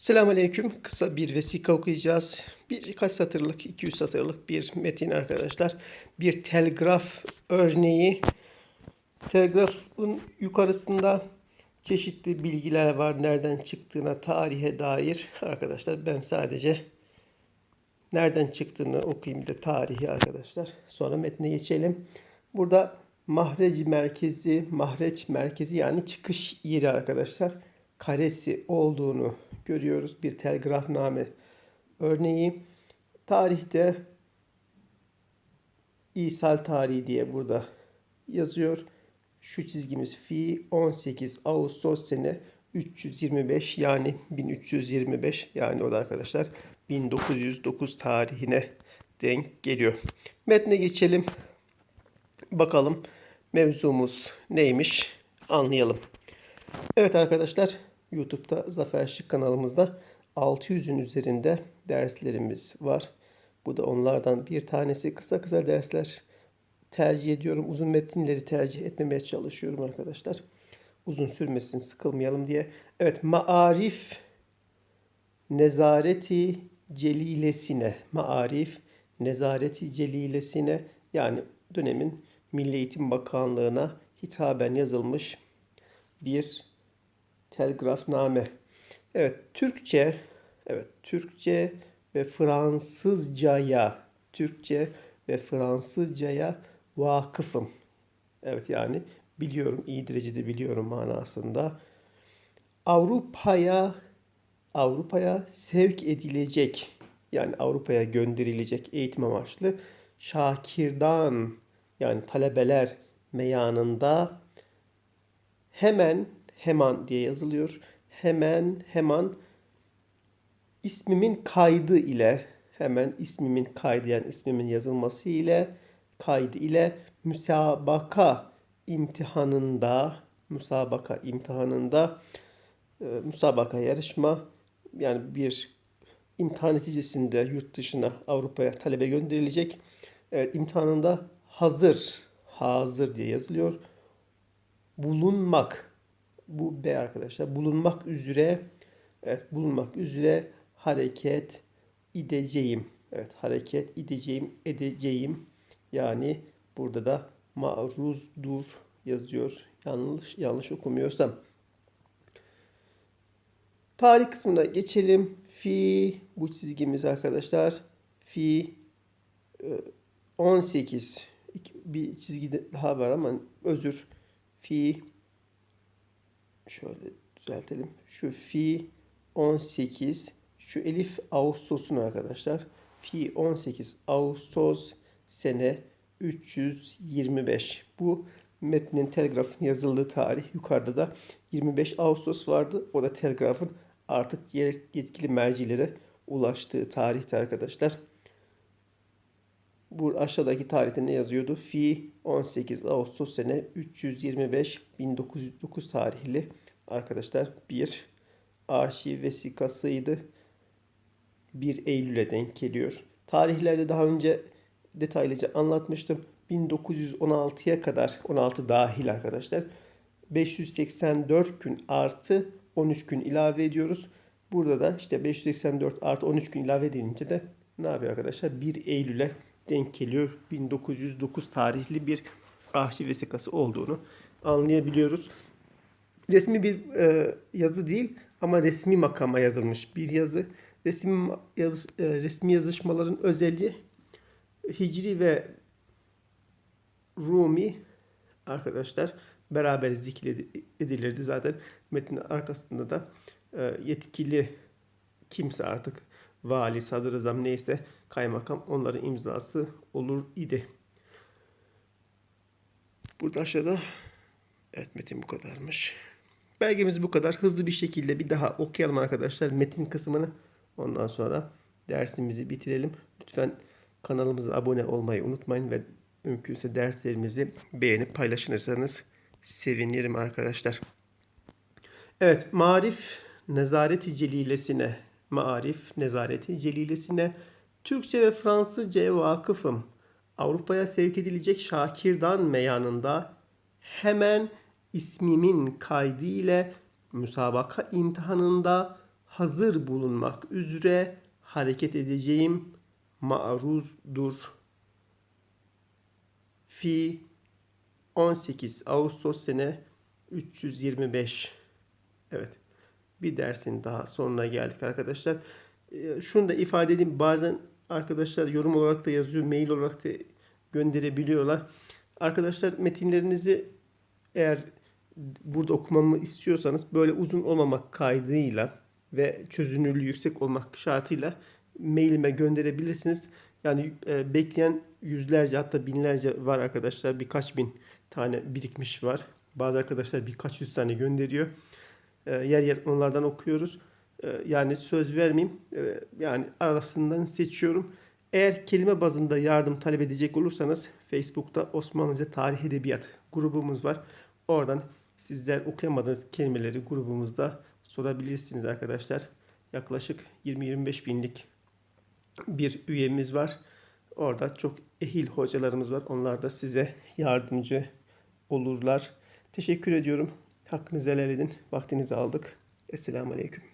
Selamünaleyküm. Kısa bir vesika okuyacağız. Birkaç satırlık, 200 satırlık bir metin arkadaşlar. Bir telgraf örneği. Telgrafın yukarısında çeşitli bilgiler var. Nereden çıktığına, tarihe dair. Arkadaşlar ben sadece nereden çıktığını okuyayım da tarihi arkadaşlar. Sonra metne geçelim. Burada mahrec merkezi, mahreç merkezi yani çıkış yeri arkadaşlar. Karesi olduğunu görüyoruz. Bir telgrafname örneği. Tarihte İsal tarihi diye burada yazıyor. Şu çizgimiz fi 18 Ağustos sene 325 yani 1325 yani o da arkadaşlar 1909 tarihine denk geliyor. Metne geçelim. Bakalım mevzumuz neymiş anlayalım. Evet arkadaşlar YouTube'da Zafer Şık kanalımızda 600'ün üzerinde derslerimiz var. Bu da onlardan bir tanesi. Kısa kısa dersler tercih ediyorum. Uzun metinleri tercih etmemeye çalışıyorum arkadaşlar. Uzun sürmesin, sıkılmayalım diye. Evet, maarif nezareti celilesine, maarif nezareti celilesine yani dönemin Milli Eğitim Bakanlığı'na hitaben yazılmış bir telgrafname. Evet, Türkçe, evet Türkçe ve Fransızcaya, Türkçe ve Fransızcaya vakıfım. Evet yani biliyorum, iyi derecede biliyorum manasında. Avrupa'ya Avrupa'ya sevk edilecek yani Avrupa'ya gönderilecek eğitim amaçlı şakirdan yani talebeler meyanında hemen hemen diye yazılıyor. Hemen hemen ismimin kaydı ile hemen ismimin kaydı yani ismimin yazılması ile kaydı ile müsabaka imtihanında müsabaka imtihanında e, müsabaka yarışma yani bir imtihan neticesinde yurt dışına Avrupa'ya talebe gönderilecek. Evet, imtihanında hazır hazır diye yazılıyor. Bulunmak bu B arkadaşlar. Bulunmak üzere evet bulunmak üzere hareket edeceğim. Evet hareket edeceğim edeceğim. Yani burada da maruzdur yazıyor. Yanlış yanlış okumuyorsam. Tarih kısmına geçelim. Fi bu çizgimiz arkadaşlar. Fi 18 bir çizgi daha var ama özür. Fi şöyle düzeltelim. Şu fi 18 şu elif Ağustos'un arkadaşlar. Fi 18 Ağustos sene 325. Bu metnin telgrafın yazıldığı tarih yukarıda da 25 Ağustos vardı. O da telgrafın artık yetkili mercilere ulaştığı tarihte arkadaşlar. Bu aşağıdaki tarihte ne yazıyordu? Fi 18 Ağustos sene 325 1909 tarihli arkadaşlar bir arşiv vesikasıydı. 1 Eylül'e denk geliyor. Tarihlerde daha önce detaylıca anlatmıştım. 1916'ya kadar 16 dahil arkadaşlar. 584 gün artı 13 gün ilave ediyoruz. Burada da işte 584 artı 13 gün ilave edince de ne yapıyor arkadaşlar? 1 Eylül'e denk geliyor. 1909 tarihli bir arşiv vesikası olduğunu anlayabiliyoruz. Resmi bir e, yazı değil ama resmi makama yazılmış bir yazı. Resmi, yaz, e, resmi yazışmaların özelliği Hicri ve Rumi arkadaşlar beraber zikredilirdi. Zaten metnin arkasında da e, yetkili kimse artık vali, sadrazam neyse kaymakam onların imzası olur idi. Burada aşağıda evet metin bu kadarmış. Belgemiz bu kadar. Hızlı bir şekilde bir daha okuyalım arkadaşlar metin kısmını. Ondan sonra dersimizi bitirelim. Lütfen kanalımıza abone olmayı unutmayın ve mümkünse derslerimizi beğenip paylaşırsanız sevinirim arkadaşlar. Evet, marif nezareti celilesine, marif nezareti celilesine Türkçe ve Fransızca'ya vakıfım. Avrupa'ya sevk edilecek Şakirdan meyanında hemen ismimin kaydı ile müsabaka imtihanında hazır bulunmak üzere hareket edeceğim maruzdur. Fi 18 Ağustos sene 325. Evet. Bir dersin daha sonuna geldik arkadaşlar. Ee, Şunu da ifade edeyim. Bazen arkadaşlar yorum olarak da yazıyor, mail olarak da gönderebiliyorlar. Arkadaşlar metinlerinizi eğer burada okumamı istiyorsanız böyle uzun olmamak kaydıyla ve çözünürlüğü yüksek olmak şartıyla mailime gönderebilirsiniz. Yani e, bekleyen yüzlerce hatta binlerce var arkadaşlar. Birkaç bin tane birikmiş var. Bazı arkadaşlar birkaç yüz tane gönderiyor. E, yer yer onlardan okuyoruz. E, yani söz vermeyeyim. E, yani arasından seçiyorum. Eğer kelime bazında yardım talep edecek olursanız Facebook'ta Osmanlıca Tarih Edebiyat grubumuz var. Oradan sizler okuyamadığınız kelimeleri grubumuzda sorabilirsiniz arkadaşlar. Yaklaşık 20-25 binlik bir üyemiz var. Orada çok ehil hocalarımız var. Onlar da size yardımcı olurlar. Teşekkür ediyorum. Hakkınızı helal edin. Vaktinizi aldık. Esselamu Aleyküm.